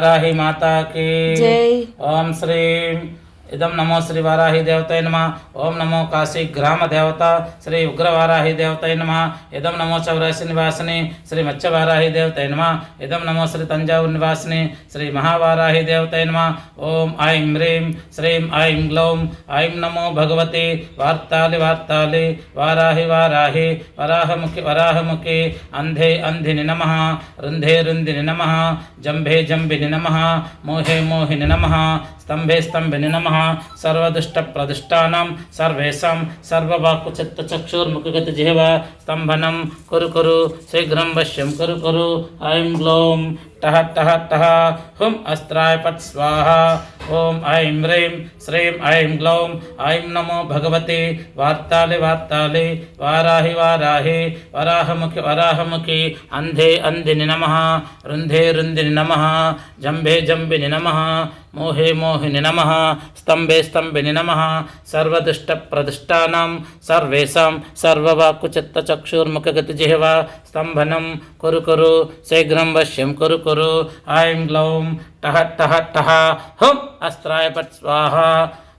राही माता की। जय। ओम श्री इदम नमो श्री वाराही देवतय नम, ओम नमो काशी ग्राम देवता श्री उग्र वाराही देवतय नम इदम नमो चौरासी निवासिनी श्री मत्स्य वाराही देवतय नम इदम नमो श्री तंजावूर निवासिनी श्री महावाराही देवतय नम, ओम ऐं ह्रीं, श्रीं ऐं ग्लौं, ऐं नमो भगवते, वार्तालि वार्तालि, वाराहि वाराहि, वराहमुखि वराहमुखि अंधे अन्धिनि नमः, रुन्धे रुन्धिनि नमः, जम्भे जम्बिनि नमः, मोहे मोहिनि नमः स्तंभे स्तम्भिनि नमः सर्वदुष्टप्रदिष्टानां, सर्वेषां सर्ववाक्कुचत्तचक्षुर्मुखगतजिह्वा स्तम्भनं कुर कुर, शीघ्र वश्यम कुर कुर, ऐं ग्लौं, टः टः टः हुम अस्त्राय पत् स्वाहा। ॐ ऐं ह्रीं, श्रीं ऐं ग्लौं, ऐं नमो भगवते। वार्ताले वार्ताले, वाराहि वाराहि, वराहमुखि वराहमुखि अंधे अंधिनि नमः रुंधे रुंधिनि नमः जंभे जंभिनि नमः మోహే మోహిని నమ స్తంభే స్తంభిని నమ సర్వదుష్ట సర్వదుష్టప్రదుష్టానాం సర్వేషాం సర్వవాక్కు చిత్తచక్షుర్ముఖగతి జిహ్వ స్తంభనం కురు కురు శీఘ్రం వశ్యం కురు కురు ఐం గ్లౌం టహ టహ టహ హుం అస్త్రాయ పట్ స్వాహ.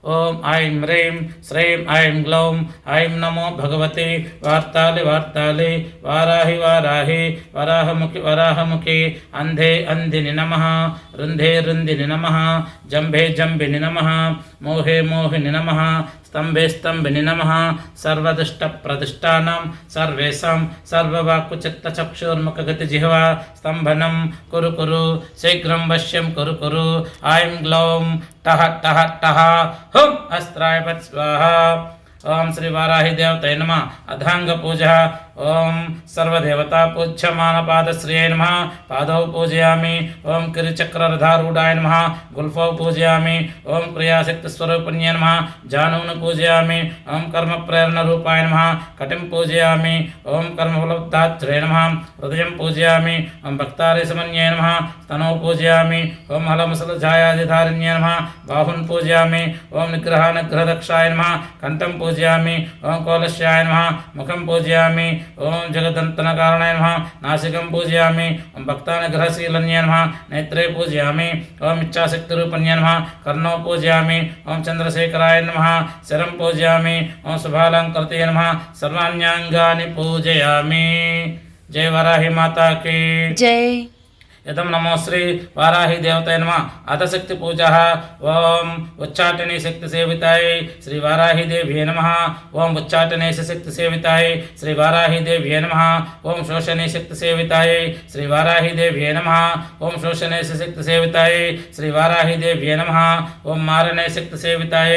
ఓం ఐం హ్రీం శ్రీం ఐం గ్లౌం ఐం నమో భగవతి వార్తాలి వార్తాలి వారాహి వారాహి వరాహముఖి వరాహముఖి అంధే అంధిని నమ రుంధే రుంధిని నమ జంభే జంభిని నమ మోహే మోహిని నమ స్తంభే స్తంభిని నమ సర్వదుష్టప్రతిష్టానాం సర్వేషాం సర్వవాక్కు చిత్తచక్షుర్ముఖగతి జిహ్వ స్తంభనం కురు కురు శీఘ్రం వశ్యం కురు కురు तह तह तह हम अस्त्राय स्वाहा। ओम श्री वाराही देवते नम। अधांग पूजा ओम सर्वदेवता पूज्यमान पादश्रिय नम। पाद पूजयामी। ओम किरिचक्ररधारूढ़ाय नम। गुल्फ पूजयामी। ओम क्रियाशक्तिस्वरूपण्य नम। जानून पूजयामी। ओम कर्म प्रेरण रूपाय नम। कटिम पूजयामी। ओम कर्मफलब्धात्रे नम। हृदय पूजयामी। ओम भक्तारे समन्ये नम। स्तनौ पूजयामी। ओम हलमसलझायाधिधारिण्ये नम। बाहुन् पूजयामी। ओम निग्रहानुग्रहदक्षाय नम। कंठम पूज पूजयामि। ओं कौलश्याय नमः। मुखं पूजयामि। ओं जगदंतन जगदन्तनकारणाय नमः। नासिकं पूजयामि। ओं भक्तानुग्रहशीलन्य नमः। नेत्रे पूजयामि। ओम इच्छाशक्तिरूपण्य नमः। कर्णौ पूजयामि। ओं चंद्रशेखराय नमः। शरं पूजयामि। ओं शुभालङ्कृते नमः। सर्वाण्याङ्गानि पूजयामि। जय वराहि माता की। जय इदम नमो श्री वाराही देवत नम। अतशक्ति पूजा ओम उच्चाटने शक्ति सेविताय श्री वाराही देव्ये नम। ओम उच्चाटने शक्ति सेविताय श्री वाराही देव्ये नम। ओम शोषणे शक्ति सेविताय श्री वाराही देव्ये नम। ओम शोषणे से शक्ति सेविताय श्री वाराही देव्ये नम। ओम मारणे शक्ति सेविताय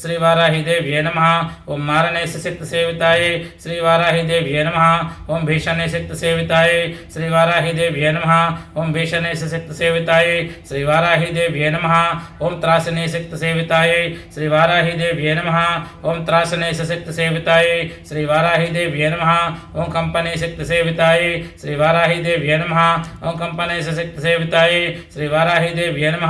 श्रीवाराहिदेव्ये नमः। ओम मारणेश सिक्त सेविताय श्रीवाराहिदेव्ये नमः। ओम भीषण सिक्त सेविताय श्रीवाराहिदेव्ये नम। ओम भीषणे सिक्त सेविताय श्रीवाराहिदेव्ये नम। ओं त्रासने सिक्त वाराही श्रीवाराहिदेव्ये नम। ओं त्रासने सिक्त वाराही श्रीवाराहिदेव्ये नम। ओं कंपने सिक्त वाराही श्रीवाराहिदेव्ये नम। ओं कंपने सिक्त वाराही श्रीवाराहिदेव्ये नम।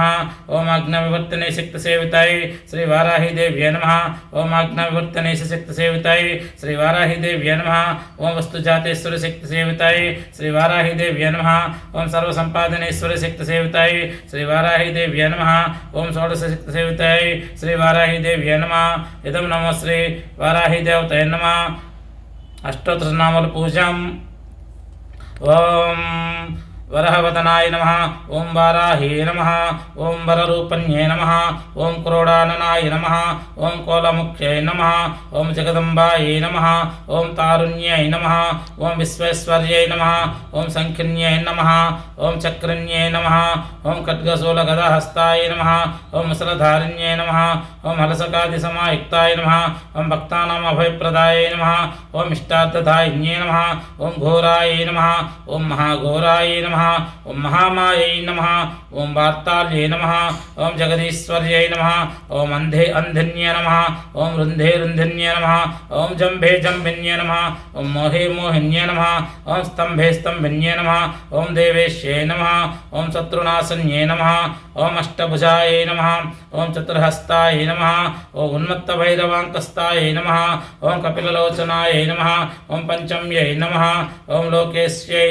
ओं अग्नविवर्तने सिक्त सेविताय श्रीवाराहिदेव దేవ్యే నమ ఓం ఆజ్ఞావివర్తనేశ శక్తి సేవితాయి శ్రీ వారాహి దేవ్యే నమ ఓం వస్తు జాతేశ్వర శక్తి సేవితాయి శ్రీ వారాహి దేవ్యే నమ ఓం సర్వ సంపాదనేశ్వర శక్తి సేవితాయి శ్రీ వారాహి దేవ్యే నమ ఓం షోడశ శక్తి సేవితాయి శ్రీ వారాహి దేవ్యే నమ ఇదం నమో శ్రీ వారాహి దేవతయ నమ అష్టోత్తరనామల పూజం ఓం वरहवदनाय नमः ॐ वाराहे नमः ॐ वररूपण्ये नमः ॐ क्रोडाननाय नमः ॐ कोलमुख्यै नमः ॐ जगदम्बायै नमः ॐ तारुण्यै नमः ॐ विश्वेश्वर्यै नमः ॐ सङ्किन्यै नमः ॐ चक्रन्यै नमः ॐ खड्गशूलगदहस्ताय नमः ॐ मुसलधारिण्यै नमः ॐ हलसकादिसमायुक्ताय नमः ॐ भक्तानाम् अभयप्रदाय नमः ॐ इष्टार्थधायिन्ये नमः ॐ घोराय नमः ॐ महाघोराय नमः ओं महामाय नम ओं वार्ताल्य नम ओं जगदीश्वर्य नम ओं अंधे अंधन्य नम ओं रुंधे रुंधन्य नम ओं जंभे जंभिन्य नम ओं मोहे मोहिन्य नम ओं स्तंभे स्तंभिन्य नम ओं देवेश्यै नम ओं शत्रुनाशन्ये नम ओम अष्टभुजाय नम ओं चतुर्हस्ताय नम ओम उन्मत्तभैरवांकस्ताय नम ओं कपिलोचनाय कपिललोचनाय ओं ओम नम ओं ओम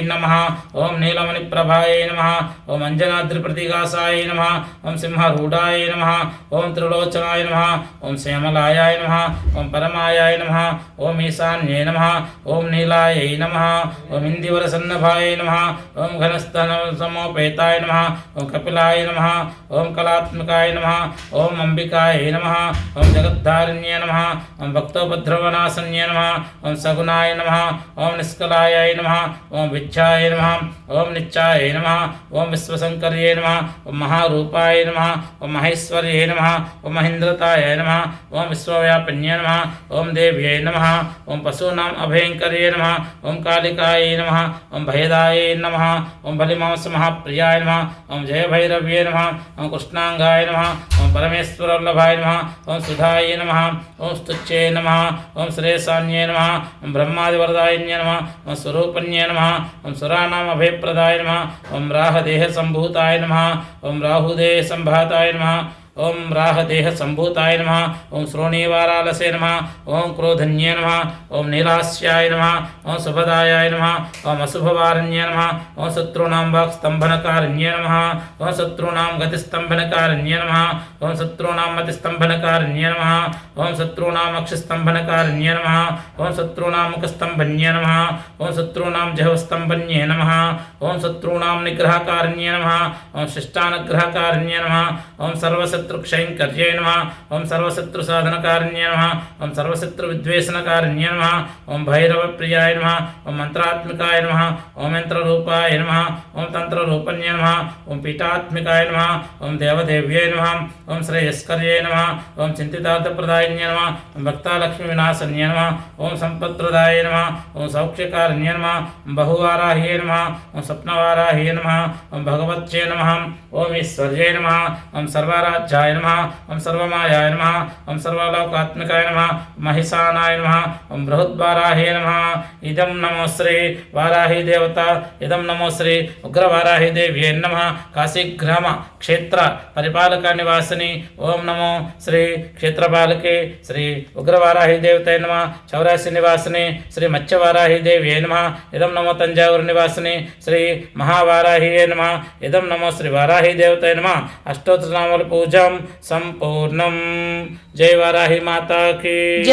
नम ओं ओम नीलमणि నమ ఓం అంజనాద్రిప్రతికాసాయ నమ ఓం సింహరూఢాయ నమ ఓం త్రిలోచనాయ నమ ఓం శ్యామలాయాయ నమ ఓం పరమాయాయ నమ ఓం ఈశాన్యే నమ ఓం నీలాయ నమ ఓం ఇందివరసన్నభాయ నమ ఓం ఘనస్థన సమోపేతాయ నమ ఓం కపిలాయ నమ ఓం కళాత్మకాయ నమ ఓం అంబికాయ నమ ఓం జగద్ధారిణ్యే నమ ఓం భక్తోపద్రవనాశన్యే నమ ఓం సగుణాయ నమ ఓం నిష్కలాయ నమ ఓం విద్యాయ నమ ఓం నిత్యాయ मिच्छाय नमः ओं विश्वशङ्कर्यै नमः ओम महारूपाय नमः ओम महेश्वर्यै नमः ओं महेन्द्रताय नमः ओं विश्वव्यापिन्यै नमः ओं देव्यै नमः ओम पशूनाम् अभयङ्कर्यै नमः ओं कालिकाय नमः ओं भैदाय नमः ओम बलिमांसमहाप्रियाय नमः ओम जयभैरव्यै नमः ओम कृष्णाङ्गाय नमः పరమేశ్వరవల్లభాయ నమ. ఓం సుధాయ నమ. ఓం స్తుచ్చే నమ. ఓం శ్రేయసాన్యే నమ. ఓం బ్రహ్మాదివరదాయన్య నమ. ఓం స్వరూపన్యే నమ. ఓం సురాణామభయప్రదాయ నమ. ఓం రాహదేహ సంభూతాయ నమ. ఓం రాహుదేహ సంభాతాయ నమ. ఓం రాహదేహ సంభూతాయ నమ ఓం శ్రోణీవారాలసే నమ ఓం క్రోధన్యే నమ ఓం నీలాస్యాయ నమ ఓం శుభదాయాయ నమ ఓం అశుభవారణ్యే నమ ఓం శత్రుణాం వాక్స్తంభనకారణ్యే నమ ఓం శత్రుణాం గతిస్తంభనకారణ్యే నమ ఓం శత్రుణాం మతిస్తంభనకారణ్యే నమ ఓం శత్రుణాం అక్షిస్తంభనకారణ్యే నమ ఓం శత్రుణాం ముఖస్తంభన్యే నమ ఓం శత్రుణాం జహవస్తంభన్యే నమ ఓం శత్రుణాం నిగ్రహకారణ్యే నమ ఓం శిష్టానుగ్రహకారణ్యే నమ ఓం సర్వశత్రుక్షయంకర్యే నమ ఓం సర్వశత్రు సాధనకారణ్యే నమ ఓం సర్వశత్రు విద్వేషణకారణ్యే నమ ఓం భైరవప్రియాయ నమ ఓం మంత్రాత్మికాయ నమ ఓం యంత్రరూపాయ నమ ఓం తంత్రరూపణ్యే నమ ఓం పీఠాత్మికాయ నమ ఓం దేవదేవ్యే నమ ఓం శ్రేయస్కర్యే నమ ఓం చింతితార్థప్రదాయన్య నమ ఓం భక్తాలక్ష్మి వినాశన్య నమ ఓం సంపత్ప్రదాయ నమ ఓం సౌఖ్యకారణ్య నమ ఓం బహువారాహ్యే నమ ఓం స్వప్నవారాహ్యే నమ ఓం భగవత్యే నమ ఓం ఈశ్వర్యే నమ ఓం सर्वराज्याय नम ओं सर्वमायाय नम ओं सर्वलोकात्मकाय नम महिषानाय नम ओं बृहद्वाराहे नम इदं नमो श्री वाराही देवता इदं नमो श्री उग्रवाराही देव्ये नम काशीग्राम क्षेत्र परिपालक निवासिनी ओं नमो श्री क्षेत्रपालके श्री उग्रवाराही देवते नम చౌరాసి నివాసిని శ్రీ మత్స్యవారాహి దేవి నమ ఇదం నమో తంజావూరు నివాసిని శ్రీ మహావారాహి నమ ఇదం నమో శ్రీ వారాహి దేవత నమ అష్టోత్తరనామల పూజ संपूर्ण। संपूर्णम जय वाराही माता की।